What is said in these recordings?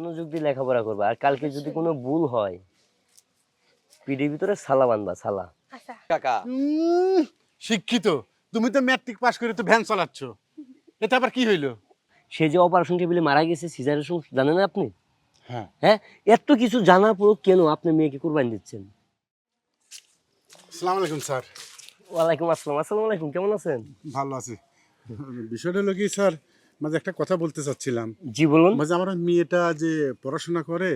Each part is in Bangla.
মনোযোগ দিয়ে লেখাপড়া করবা। আর কালকে যদি কোনো ভুল হয় পিঠের ভিতরে সালা বানবা সালা। আচ্ছা। কাকা। শিক্ষিত। তুমি তো ম্যাট্রিক পাস করে তো ভ্যান চালাচ্ছ। এটা আবার কি হইল? সে যে অপারেশন টেবিলে মারা গেছে সিজারেশন জানেন না আপনি? হ্যাঁ। হ্যাঁ? এত কিছু জানার পরও কেন আপনি মেয়েকে কোরবানি দিচ্ছেন? আসসালামু আলাইকুম স্যার। ওয়ালাইকুম আসসালাম। আসসালামু আলাইকুম। কেমন আছেন? ভালো আছি। বিষয়টা হলো কি স্যার? মাঝে একটা কথা বলতে চাচ্ছিলাম। জি বলুন। মাঝে আমার মেয়েটা যে পড়াশোনা করে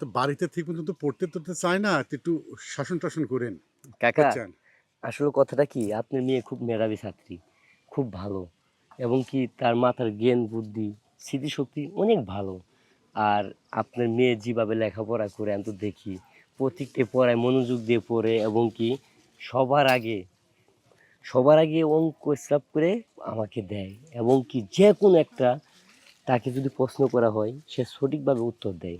তো বাড়িতে ঠিক মতো পড়তে তো চায় না একটু শাসন টাসন করেন। কাকা আসলে কথাটা কি আপনার মেয়ে খুব মেধাবী ছাত্রী খুব ভালো এবং কি তার মাথার জ্ঞান বুদ্ধি স্মৃতিশক্তি অনেক ভালো। আর আপনার মেয়ে যেভাবে লেখাপড়া করে আমি তো দেখি প্রত্যেকটা পড়ায় মনোযোগ দিয়ে পড়ে এবং কি সবার আগে সবার আগে অঙ্ক স্রাপ করে আমাকে দেয় এবং কি যে কোনো একটা তাকে যদি প্রশ্ন করা হয় সে সঠিকভাবে উত্তর দেয়।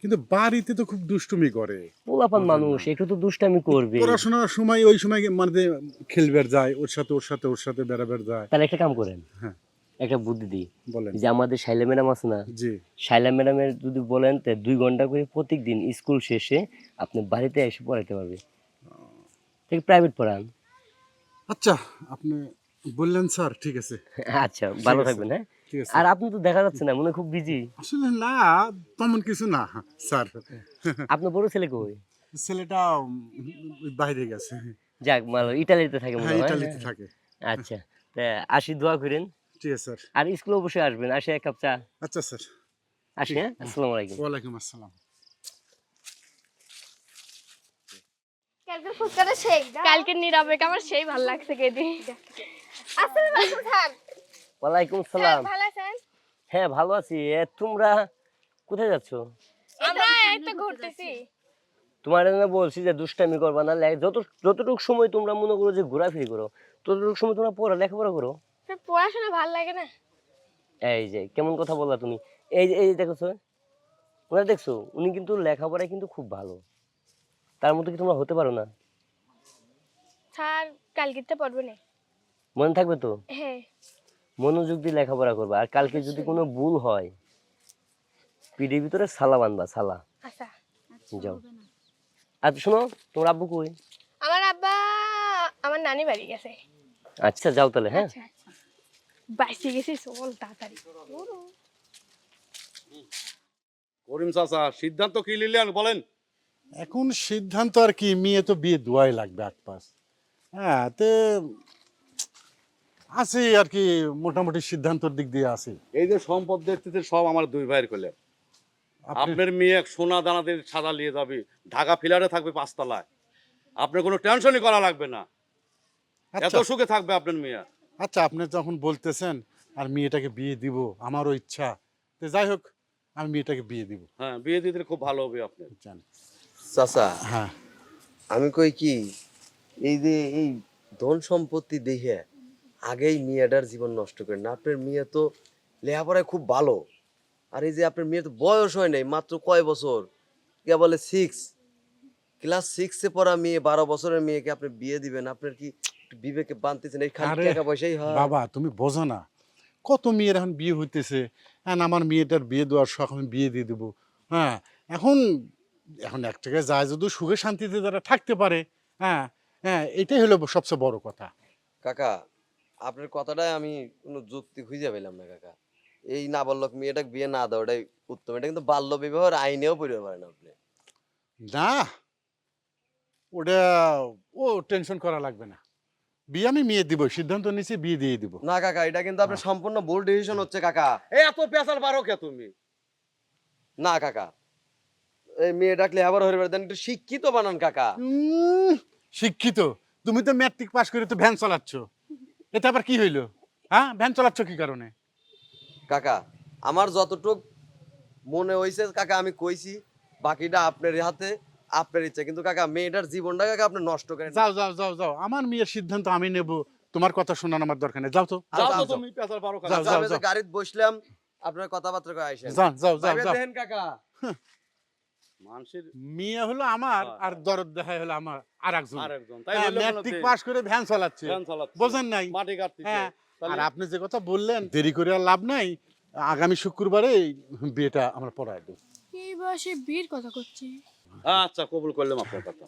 কিন্তু বাড়িতে তো খুব দুষ্টুমি করে। পোলাপান মানুষ একটু তো দুষ্টামি করবে। পড়াশোনার সময় ওই সময় মানে খেলবার যায় ওর সাথে ওর সাথে ওর সাথে বেড়াবার যায়। তাহলে একটা কাম করেন। হ্যাঁ। একটা বুদ্ধি দিই বলেন। যে আমাদের শাইলা ম্যাডাম আছে না? জি। শাইলা ম্যাডামের যদি বলেন তে দুই ঘণ্টা করে প্রত্যেক দিন স্কুল শেষে আপনি বাড়িতে এসে পড়াইতে পারবে। ঠিক প্রাইভেট পড়ান। আচ্ছা আপনি বললেন স্যার ঠিক আছে। আচ্ছা ভালো থাকবেন হ্যাঁ? আর আপনি তো দেখা যাচ্ছে না মনে খুব বিজি আসলে না তেমন কিছু না স্যার। আপনার বড় ছেলে কই? ছেলেটা বাইরে গেছে। যাক ভালো ইটালিতে থাকে মনে হ্যাঁ হয় ইটালিতে থাকে। আচ্ছা তা আসি দোয়া করেন। ঠিক আছে স্যার। আর স্কুলে অবশ্যই আসবেন আসে এক কাপ চা। আচ্ছা স্যার। আসি হ্যাঁ? আসসালামু আলাইকুম। ওয়ালাইকুম আসসালাম। কালকের ফুচকাটা সেই কালকে নীরবে আমার সেই ভালো লাগছে কেদি আসসালামু আলাইকুম স্যার। ওয়ালাইকুম সালাম। ভালো আছেন? হ্যাঁ ভালো আছি। এ, তোমরা কোথায় যাচ্ছো? আমরা এই তো ঘুরতেছি। তোমার না বলছি যে দুষ্টামি করবা না যত যতটুকু সময় তোমরা মনে করো যে ঘোরাফিরি করো ততটুকু সময় তোমরা পড়া লেখাপড়া করো। পড়াশোনা ভালো লাগে না। এই যে কেমন কথা বললা তুমি। এই যে এই যে দেখছ ওরা দেখছ উনি কিন্তু লেখাপড়ায় কিন্তু খুব ভালো। তার মতো কি তোমরা হতে পারো না? স্যার কালকে তো পড়বে না। মনে থাকবে তো? হ্যাঁ। মনোযোগ দিয়ে লেখাপড়া করবা। আর কালকে যদি কোনো ভুল হয় পিঠের ভিতরে সালা বানবা সালা। আচ্ছা। যাও। আচ্ছা শোনো তোমার আব্বু কই? আমার আব্বা আমার নানি বাড়ি গেছে। আচ্ছা যাও তাহলে হ্যাঁ। আচ্ছা আচ্ছা। বাইসে গেছি চল তাড়াতাড়ি। করিম চাচা সিদ্ধান্ত কি নিলেন বলেন। এখন সিদ্ধান্ত আর কি মেয়ে তো বিয়ে দোয়াই লাগবে আট পাস হ্যাঁ তে আছে আর কি মোটামুটি সিদ্ধান্তর দিক দিয়ে আছে। এই যে সম্পদ দেখতেছে সব আমার দুই ভাইয়ের কোলে। আপনার মেয়ে এক সোনা দানাদের সাদা নিয়ে যাবে ঢাকা ফিলারে থাকবে পাঁচতলায়। আপনার কোনো টেনশনই করা লাগবে না। এত আচ্ছা সুখে থাকবে আপনার মেয়ে। আচ্ছা আপনি যখন বলতেছেন আর মেয়েটাকে বিয়ে দিব আমারও ইচ্ছা তো যাই হোক আমি মেয়েটাকে বিয়ে দিব। হ্যাঁ বিয়ে দিতে খুব ভালো হবে আপনার। বুঝছেন চাচা হ্যাঁ। আমি কই কি এই যে এই ধন সম্পত্তি দেখে আগেই মেয়েটার জীবন নষ্ট করেন না আপনার মেয়ে তো লেখাপড়ায় খুব ভালো আর এই যে আপনার মেয়ে তো বয়স হয় নাই মাত্র কয় বছর কে বলে সিক্স ক্লাস সিক্সে পড়া মেয়ে বারো বছরের মেয়েকে আপনি বিয়ে দিবেন আপনার কি বিবেকে বানতেছেন এই খালি টাকা পয়সাই হয়? বাবা তুমি বোঝো না কত মেয়ের এখন বিয়ে হইতেছে হ্যাঁ আমার মেয়েটার বিয়ে দেওয়ার শখ আমি বিয়ে দিয়ে দেবো হ্যাঁ এখন এখন এক জায়গায় যায় যদি সুখে শান্তিতে তারা থাকতে পারে হ্যাঁ হ্যাঁ এটাই হলো সবচেয়ে বড় কথা। কাকা আপনার কথাটাই আমি কোনো যুক্তি খুঁজে পেলাম না কাকা। এই না বলল মেয়েটাকে বিয়ে না দেওয়াটাই উত্তম। এটা কিন্তু বাল্য বিবাহের আইনেও পড়তে পারেন আপনি। না ওটা ও টেনশন করা লাগবে না। বিয়ে আমি মেয়ে দিব সিদ্ধান্ত নিচ্ছি বিয়ে দিয়ে দিব। না কাকা এটা কিন্তু আপনার সম্পূর্ণ ভুল ডিসিশন হচ্ছে কাকা। এত পেঁচাল পারো কে তুমি? না কাকা এই মেয়ে ডাকলে আবার হয়ে দেন একটু শিক্ষিত বানান কাকা। শিক্ষিত? তুমি তো ম্যাট্রিক পাস করে তো ভ্যান চালাচ্ছ। এটা আবার কি হইল? হ্যাঁ? ভ্যান চালাচ্ছ কি কারণে? কাকা আমার যতটুক মনে হইছে কাকা আমি কইছি বাকিটা আপনার হাতে আপনার ইচ্ছা। কিন্তু কাকা মেয়েটার জীবনটা কাকা আপনি নষ্ট করেন যাও যাও যাও যাও। আমার মেয়ের সিদ্ধান্ত আমি নেব। তোমার কথা শোনানো আমার দরকার নেই। যাও তো। যাও তুমি পেঁচাল পারো আচ্ছা, যাও, যাও। গাড়িতে বসলাম আপনার কথাবার্তা কয়ে আইসেন যাও যাও যাও যাও। দেখেন কাকা। মানুষের মেয়ে হলো আমার হ্যাঁ, আর দরদ দেখাই হলো আমার আর একজন হ্যাঁ, ম্যাট্রিক পাস করে ভ্যান চালাচ্ছে। বোঝেন নাই? মাটি কাটতেছে। হ্যাঁ আর আপনি যে কথা বললেন দেরি করে আর লাভ নাই। আগামী শুক্রবারে বিয়েটা আমরা পড়াই দেবো। এই বয়সে বিয়ের কথা করছি। আচ্ছা কবুল করলাম আপনার কথা।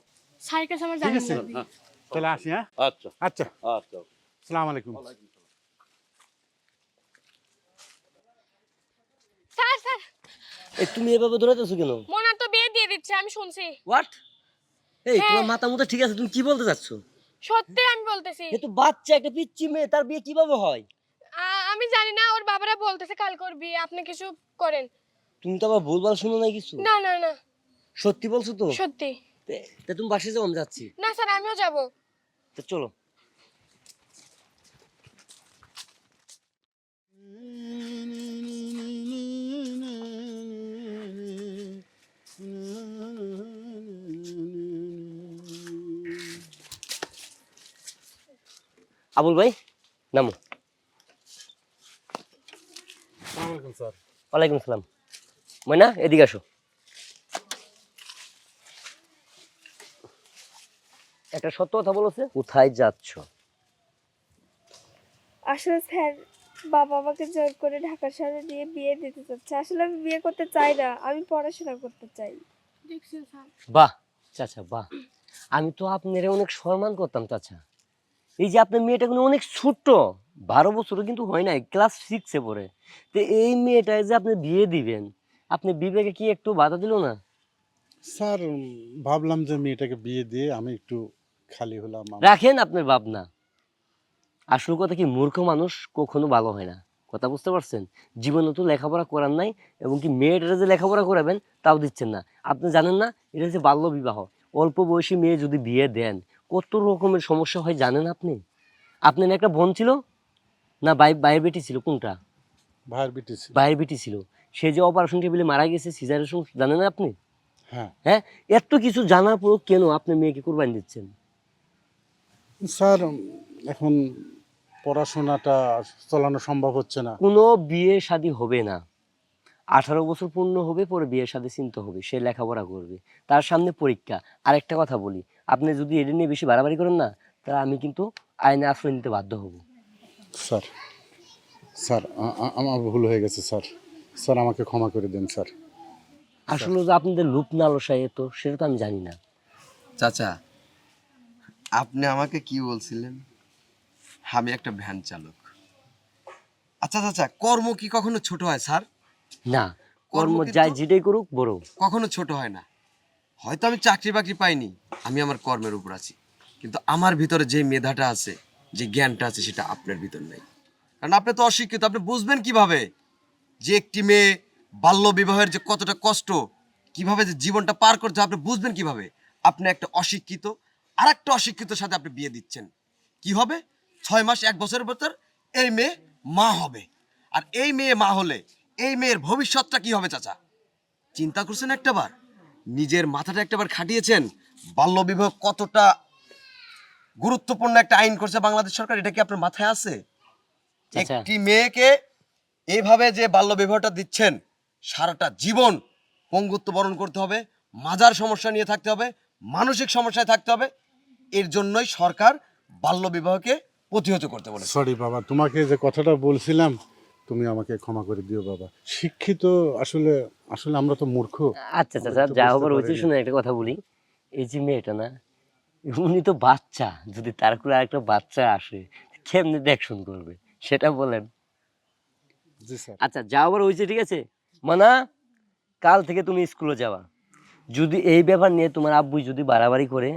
কাছে আমার জানি না তাহলে আসি হ্যাঁ? আচ্ছা। আচ্ছা। আচ্ছা সালাম আলাইকুম। Sir sir. এই তুমি এভাবে দৌড়াতেছো কেন? দিচ্ছে আমি শুনছি। হোয়াট এই হ্যাঁ। তোমার মাথা মুথা ঠিক আছে তুমি কি বলতে চাচ্ছ? সত্যি আমি বলতেছি। এ তো বাচ্চা একটা পিচ্ছি মেয়ে তার বিয়ে কীভাবে হয়? আমি জানি না ওর বাবারা বলতেছে কাল ওর বিয়ে আপনি কিছু করেন। তুমি তো আবার ভুলভাল শুনো না কিছু? না না না। সত্যি বলছো তো? সত্যি। তে- তে তুমি বাসে যাও আমি যাচ্ছি। না স্যার আমিও যাব। তো চলো। আবুল ভাই নামো। ওয়ালাইকুম সালাম। ময়না এদিকে আসো। একটা সত্য কথা বলেছে কোথায় যাচ্ছ? আসলে স্যার বাবা আমাকে জোর করে ঢাকা শহরে নিয়ে বিয়ে দিতে চাচ্ছে। আসলে আমি বিয়ে করতে চাই না আমি পড়াশোনা করতে চাই। বাহ চাচা বাহ। আমি তো আপনার অনেক সম্মান করতাম চাচা। এই যে আপনার মেয়েটা কিন্তু অনেক ছোট্ট বারো বছরও কিন্তু হয় নাই ক্লাস সিক্সে পড়ে। তো এই মেয়েটায় যে আপনি বিয়ে দিবেন আপনি বিবেকে কি একটু বাধা দিল না? স্যার ভাবলাম যে মেয়েটাকে বিয়ে দিয়ে আমি একটু খালি হলাম রাখেন আপনার ভাবনা। আসল কথা কি মূর্খ মানুষ কখনো ভালো হয় না। কথা বুঝতে পারছেন? জীবনে তো লেখাপড়া করার নাই এবং কি মেয়েটা যে লেখাপড়া করাবেন তাও দিচ্ছেন না। আপনি জানেন না এটা হচ্ছে বাল্য বিবাহ। অল্প বয়সী মেয়ে যদি বিয়ে দেন কত রকমের সমস্যা হয় জানেন আপনি? আপনার একটা বোন ছিল? না বাই বাইয়ের বেটি ছিল কোনটা? ভাইয়ের বিটি ছিল। বাইরের বেটি ছিল। সে যে অপারেশন টেবিলে মারা গেছে সমস্যা জানেন না আপনি? হ্যাঁ। হ্যাঁ? এত কিছু জানার পরও কেন আপনি মেয়েকে কোরবানি দিচ্ছেন? স্যার এখন পড়াশোনাটা চালানো সম্ভব হচ্ছে না। কোনো বিয়ে শাদী হবে না। আঠারো বছর পূর্ণ হবে পরে বিয়ে শাদী চিন্তা হবে। সে লেখাপড়া করবে। তার সামনে পরীক্ষা। আর একটা কথা বলি। আপনি যদি এটা নিয়ে বেশি বাড়াবাড়ি করেন না তাহলে আমি কিন্তু আইনে আশ্রয় নিতে বাধ্য হব। স্যার স্যার আমার ভুল হয়ে গেছে স্যার। স্যার আমাকে ক্ষমা করে দেন স্যার। আসলে যে আপনাদের লুপ নালসায় এত সেটা তো আমি জানি না। চাচা আপনি আমাকে কি বলছিলেন? আমি একটা ভ্যান চালক। আচ্ছা চাচা কর্ম কি কখনো ছোট হয় স্যার? না কর্ম যাই যেটাই করুক বড়। কখনো ছোট হয় না। হয়তো আমি চাকরি বাকরি পাইনি, আমি আমার কর্মের উপর আছি। কিন্তু আমার ভিতরে যে মেধাটা আছে, যে জ্ঞানটা আছে, সেটা আপনার ভিতর নেই। কারণ আপনি তো অশিক্ষিত, আপনি বুঝবেন কীভাবে যে একটি মেয়ে বাল্য বিবাহের যে কতটা কষ্ট, কীভাবে যে জীবনটা পার হয় আপনি বুঝবেন কীভাবে? আপনি একটা অশিক্ষিত আর একটা অশিক্ষিতর সাথে আপনি বিয়ে দিচ্ছেন। কি হবে? ছয় মাস, এক বছরের ভেতর এই মেয়ে মা হবে। আর এই মেয়ে মা হলে এই মেয়ের ভবিষ্যৎটা কি হবে, চাচা? চিন্তা করছেন একটাবার নিজের মাথাটা একটাবার খাটিয়েছেন বাল্যবিবাহ কতটা গুরুত্বপূর্ণ একটা আইন করছে বাংলাদেশ সরকার? এটা কি আপনার মাথায় আছে? আচ্ছা। একটি মেয়েকে এইভাবে যে বাল্যবিবাহটা দিচ্ছেন সারাটা জীবন পঙ্গুত্ব বরণ করতে হবে মাজার সমস্যা নিয়ে থাকতে হবে মানসিক সমস্যায় থাকতে হবে এর জন্যই সরকার বাল্যবিবাহকে প্রতিহত করতে বলে সরি বাবা তোমাকে যে কথাটা বলছিলাম তুমি আমাকে ক্ষমা করে দিও বাবা। শিক্ষিত আসলে আসলে আমরা তো মূর্খ। আচ্ছা চাচা যা হবার হয়েছে শুনে একটা কথা বলি। এই যে মেয়েটা না উনি তো বাচ্চা যদি তার করে আরেকটা বাচ্চা আসে কেমনি দেখশন করবে? সেটা বলেন। জি স্যার। আচ্ছা যা হবার হয়েছে ঠিক আছে? মানা কাল থেকে তুমি স্কুলে যাওয়া যদি এই ব্যাপার নিয়ে তোমার আব্বুই যদি বাড়াবাড়ি করে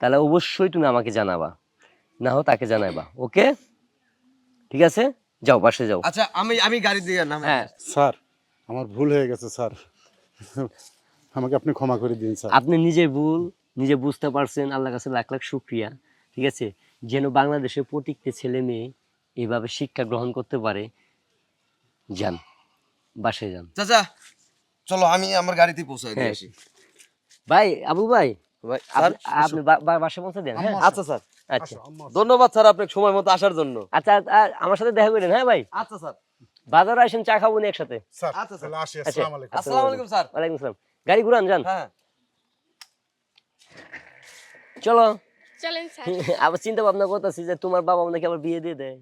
তাহলে অবশ্যই তুমি আমাকে জানাবা। না হো তাকে জানাবা ওকে? ঠিক আছে? যাও বাসে যাও। আচ্ছা আমি আমি গাড়ি দিয়ে নাম হ্যাঁ। স্যার আমার ভুল হয়ে গেছে স্যার। আমাকে আপনি ক্ষমা করে দিন স্যার। আপনি নিজে ভুল নিজে বুঝতে পারছেন। আল্লাহর কাছে লাখ লাখ শুক্রিয়া ঠিক আছে? যেন বাংলাদেশের প্রত্যেকটি ছেলে মেয়ে এভাবে শিক্ষা গ্রহণ করতে পারে। যান বাসায় যান। চাচা চলো আমি আমার গাড়িতে পৌঁছাই দিয়ে হ্যাঁ। আসি। ভাই আবু ভাই ভাই, আপনি- বাসায় পৌঁছে দেন হ্যাঁ? আচ্ছা স্যার। আচ্ছা। ধন্যবাদ স্যার আপনাকে সময় মতো আসার জন্য। আচ্ছা আমার সাথে দেখা করেন হ্যাঁ ভাই? আচ্ছা স্যার। বাজারে আসেন চা খাব নি একসাথে। স্যার আচ্ছা, স্যার। আচ্ছা। আসসালামু আলাইকুম। আসসালামু আলাইকুম স্যার। ওয়ালাইকুম আসসালাম। গাড়ি ঘুরান যান। হ্যাঁ। চলো। চলেন স্যার। আবার চিন্তা ভাবনা করতেছি যে তোমার বাবা আমাকে আবার বিয়ে দিয়ে দেয়।